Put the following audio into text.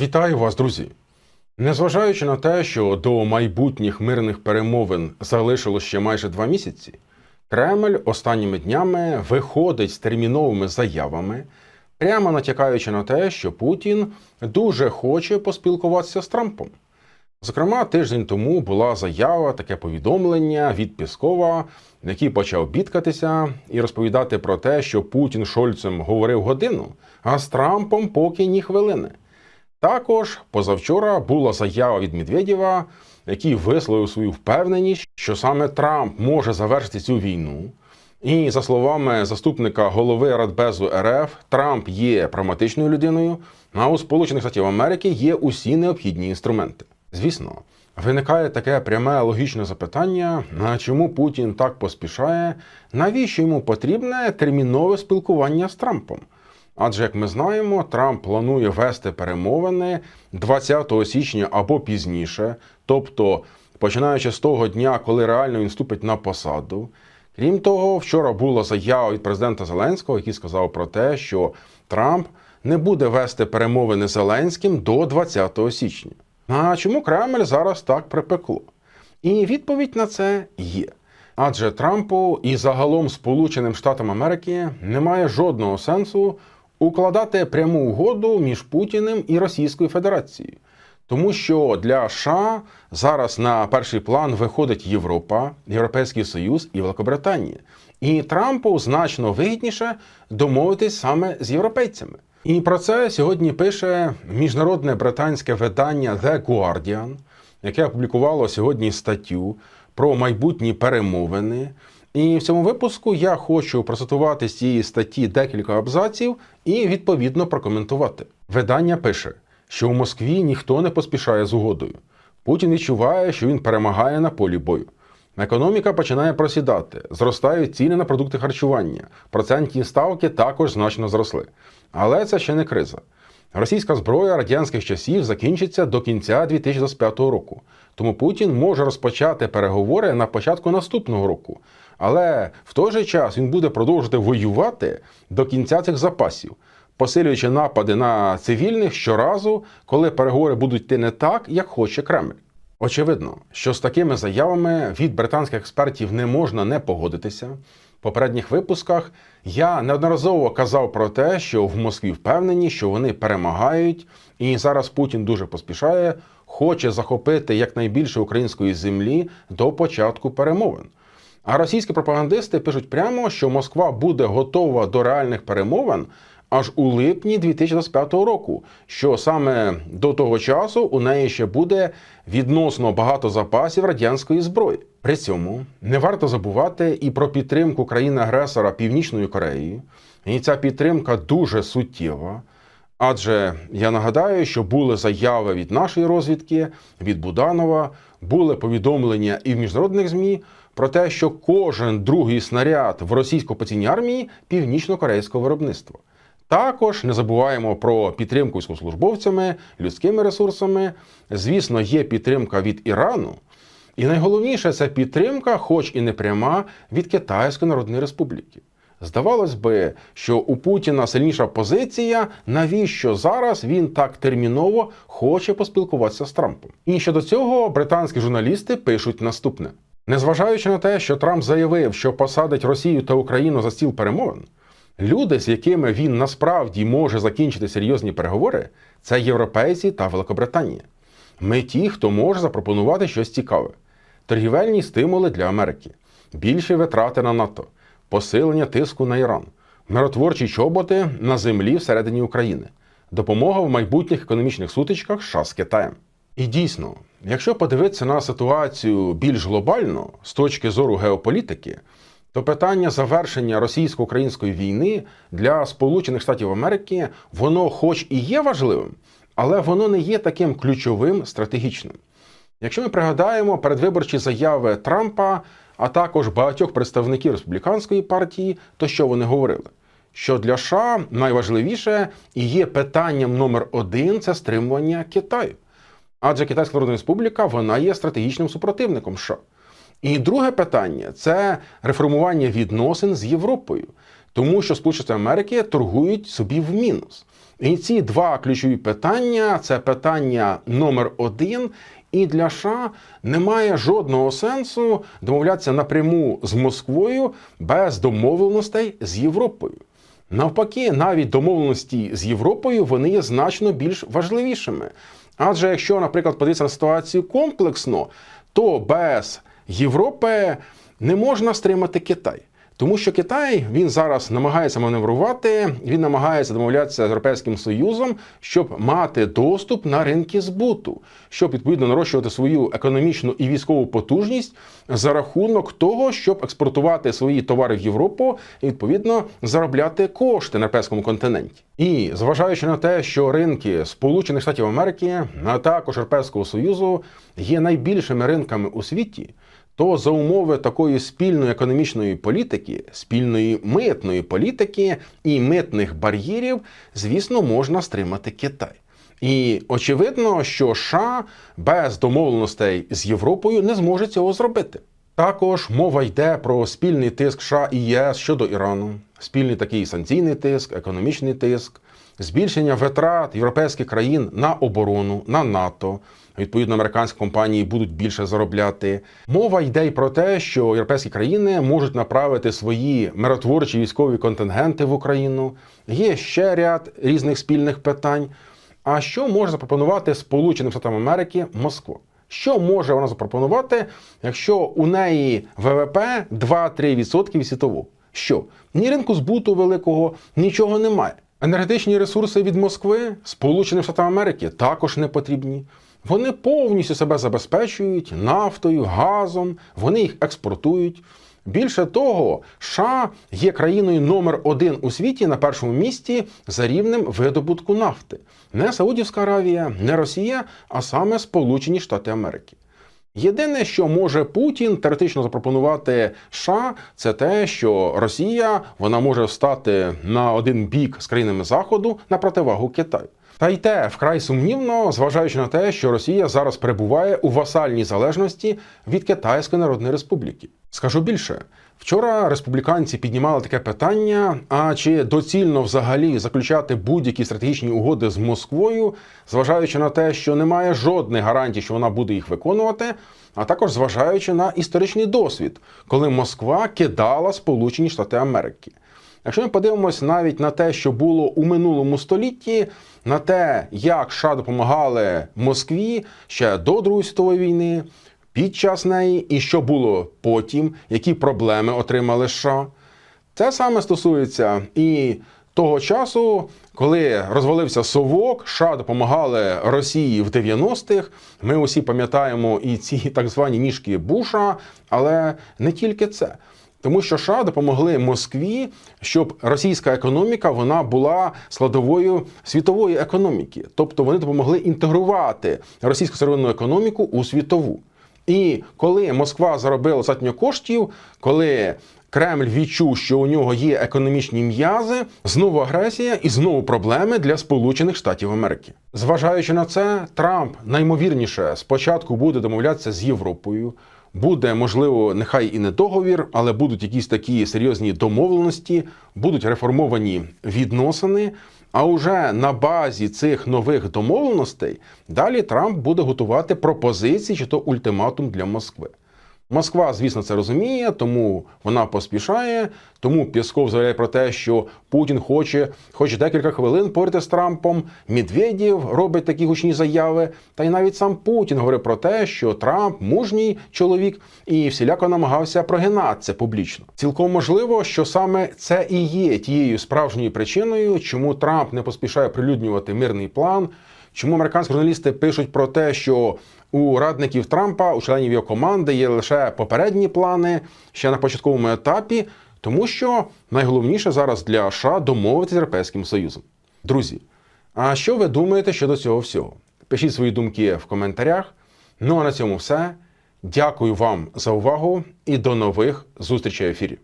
Вітаю вас, друзі! Незважаючи на те, що до майбутніх мирних перемовин залишилось ще майже два місяці, Кремль останніми днями виходить з терміновими заявами, прямо натякаючи на те, що Путін дуже хоче поспілкуватися з Трампом. Зокрема, тиждень тому була заява, таке повідомлення від Піскова, який почав бідкатися і розповідати про те, що Путін Шольцем говорив годину, а з Трампом поки ні хвилини. Також позавчора була заява від Медведєва, який висловив свою впевненість, що саме Трамп може завершити цю війну. І за словами заступника голови Радбезу РФ, Трамп є прагматичною людиною, а у Сполучених Штатів Америки є усі необхідні інструменти. Звісно, виникає таке пряме логічне запитання: на чому Путін так поспішає, навіщо йому потрібне термінове спілкування з Трампом? Адже, як ми знаємо, Трамп планує вести перемовини 20 січня або пізніше, тобто починаючи з того дня, коли реально він вступить на посаду. Крім того, вчора була заява від президента Зеленського, який сказав про те, що Трамп не буде вести перемовини Зеленським до 20 січня. А чому Кремль зараз так припекло? І відповідь на це є. Адже Трампу і загалом Сполученим Штатам Америки немає жодного сенсу укладати пряму угоду між Путіним і Російською Федерацією. Тому що для США зараз на перший план виходить Європа, Європейський Союз і Великобританія. І Трампу значно вигідніше домовитись саме з європейцями. І про це сьогодні пише міжнародне британське видання The Guardian, яке опублікувало сьогодні статтю про майбутні перемовини. І в цьому випуску я хочу процитувати з цієї статті декілька абзаців і відповідно прокоментувати. Видання пише, що у Москві ніхто не поспішає з угодою. Путін відчуває, що він перемагає на полі бою. Економіка починає просідати, зростають ціни на продукти харчування, процентні ставки також значно зросли. Але це ще не криза. Російська зброя радянських часів закінчиться до кінця 2025 року. Тому Путін може розпочати переговори на початку наступного року. Але в той же час він буде продовжувати воювати до кінця цих запасів, посилюючи напади на цивільних щоразу, коли переговори будуть йти не так, як хоче Кремль. Очевидно, що з такими заявами від британських експертів не можна не погодитися. В попередніх випусках я неодноразово казав про те, що в Москві впевнені, що вони перемагають, і зараз Путін дуже поспішає, хоче захопити якнайбільше української землі до початку перемовин. А російські пропагандисти пишуть прямо, що Москва буде готова до реальних перемовин аж у липні 2025 року, що саме до того часу у неї ще буде відносно багато запасів радянської зброї. При цьому не варто забувати і про підтримку країни-агресора Північною Кореєю. І ця підтримка дуже суттєва. Адже я нагадаю, що були заяви від нашої розвідки, від Буданова, були повідомлення і в міжнародних ЗМІ про те, що кожен другий снаряд в російсько-окупаційній армії північно-корейського виробництва. Також не забуваємо про підтримку військовослужбовцями, людськими ресурсами. Звісно, є підтримка від Ірану. І найголовніше це підтримка, хоч і не пряма, від Китайської Народної Республіки. Здавалось би, що у Путіна сильніша позиція, навіщо зараз він так терміново хоче поспілкуватися з Трампом. І щодо цього британські журналісти пишуть наступне: незважаючи на те, що Трамп заявив, що посадить Росію та Україну за стіл перемовин, люди, з якими він насправді може закінчити серйозні переговори, це європейці та Великобританія. Ми ті, хто може запропонувати щось цікаве, торгівельні стимули для Америки, більші витрати на НАТО посилення тиску на Іран, миротворчі чоботи на землі всередині України, допомога в майбутніх економічних сутичках США з Китаєм. І дійсно, якщо подивитися на ситуацію більш глобально з точки зору геополітики, то питання завершення російсько-української війни для Сполучених Штатів Америки воно, хоч і є важливим, але воно не є таким ключовим стратегічним. Якщо ми пригадаємо передвиборчі заяви Трампа, а також багатьох представників республіканської партії, то що вони говорили? Що для США найважливіше і є питанням номер один це стримування Китаю. Адже Китайська Народна Республіка вона є стратегічним супротивником США. І друге питання це реформування відносин з Європою, тому що Сполучені Америки торгують собі в мінус. І ці два ключові питання це питання номер один. І для США немає жодного сенсу домовлятися напряму з Москвою без домовленостей з Європою. Навпаки, навіть домовленості з Європою вони є значно більш важливішими. Адже якщо, наприклад, подивитися на ситуацію комплексно, то без Європи не можна стримати Китай. Тому що Китай він зараз намагається маневрувати, він намагається домовлятися з Європейським Союзом, щоб мати доступ на ринки збуту, щоб відповідно нарощувати свою економічну і військову потужність за рахунок того, щоб експортувати свої товари в Європу і відповідно заробляти кошти на європейському континенті. І зважаючи на те, що ринки Сполучених Штатів Америки, а також Європейського Союзу є найбільшими ринками у світі то за умови такої спільної економічної політики, спільної митної політики і митних бар'єрів, звісно, можна стримати Китай. І очевидно, що США без домовленостей з Європою не зможе цього зробити. Також мова йде про спільний тиск США і ЄС щодо Ірану, спільний такий санкційний тиск, економічний тиск, збільшення витрат європейських країн на оборону, на НАТО. Відповідно, американські компанії будуть більше заробляти. Мова йде й про те, що європейські країни можуть направити свої миротворчі військові контингенти в Україну. Є ще ряд різних спільних питань. А що може запропонувати Сполученим Штатам Америки Москва? Що може вона запропонувати, якщо у неї ВВП 2-3% від світового? Що? Ні ринку збуту великого, нічого немає. Енергетичні ресурси від Москви, Сполученим Штатам Америки також не потрібні. Вони повністю себе забезпечують нафтою, газом, вони їх експортують. Більше того, США є країною номер один у світі на першому місці за рівнем видобутку нафти. Не Саудівська Аравія, не Росія, а саме Сполучені Штати Америки. Єдине, що може Путін теоретично запропонувати США, це те, що Росія вона може стати на один бік з країнами Заходу на противагу Китаю. Та й те вкрай сумнівно, зважаючи на те, що Росія зараз перебуває у васальній залежності від Китайської Народної Республіки. Скажу більше, вчора республіканці піднімали таке питання: а чи доцільно взагалі заключати будь-які стратегічні угоди з Москвою, зважаючи на те, що немає жодних гарантій, що вона буде їх виконувати, а також зважаючи на історичний досвід, коли Москва кидала Сполучені Штати Америки. Якщо ми подивимося навіть на те, що було у минулому столітті, на те, як США допомагали Москві ще до Другої світової війни, під час неї, і що було потім, які проблеми отримали США, це саме стосується і того часу, коли розвалився Совок, США допомагали Росії в 90-х. Ми усі пам'ятаємо і ці так звані ніжки Буша, але не тільки це. Тому що США допомогли Москві, щоб російська економіка вона була складовою світової економіки, тобто вони допомогли інтегрувати російську сировинну економіку у світову. І коли Москва заробила достатньо коштів, коли Кремль відчув, що у нього є економічні м'язи, знову агресія і знову проблеми для Сполучених Штатів Америки. Зважаючи на це, Трамп наймовірніше спочатку буде домовлятися з Європою. Буде можливо, нехай і не договір, але будуть якісь такі серйозні домовленості, будуть реформовані відносини. А уже на базі цих нових домовленостей далі Трамп буде готувати пропозиції чи то ультиматум для Москви. Москва, звісно, це розуміє, тому вона поспішає. Тому Пєсков заявляє про те, що Путін хоче, хоч декілька хвилин порити з Трампом. Медведєв робить такі гучні заяви. Та й навіть сам Путін говорить про те, що Трамп мужній чоловік і всіляко намагався прогинатися публічно. Цілком можливо, що саме це і є тією справжньою причиною, чому Трамп не поспішає прилюднювати мирний план. Чому американські журналісти пишуть про те, що у радників Трампа, у членів його команди є лише попередні плани ще на початковому етапі, тому що найголовніше зараз для США домовитися з Європейським Союзом. Друзі, а що ви думаєте щодо цього всього? Пишіть свої думки в коментарях. Ну а на цьому все. Дякую вам за увагу і до нових зустрічей в ефірі.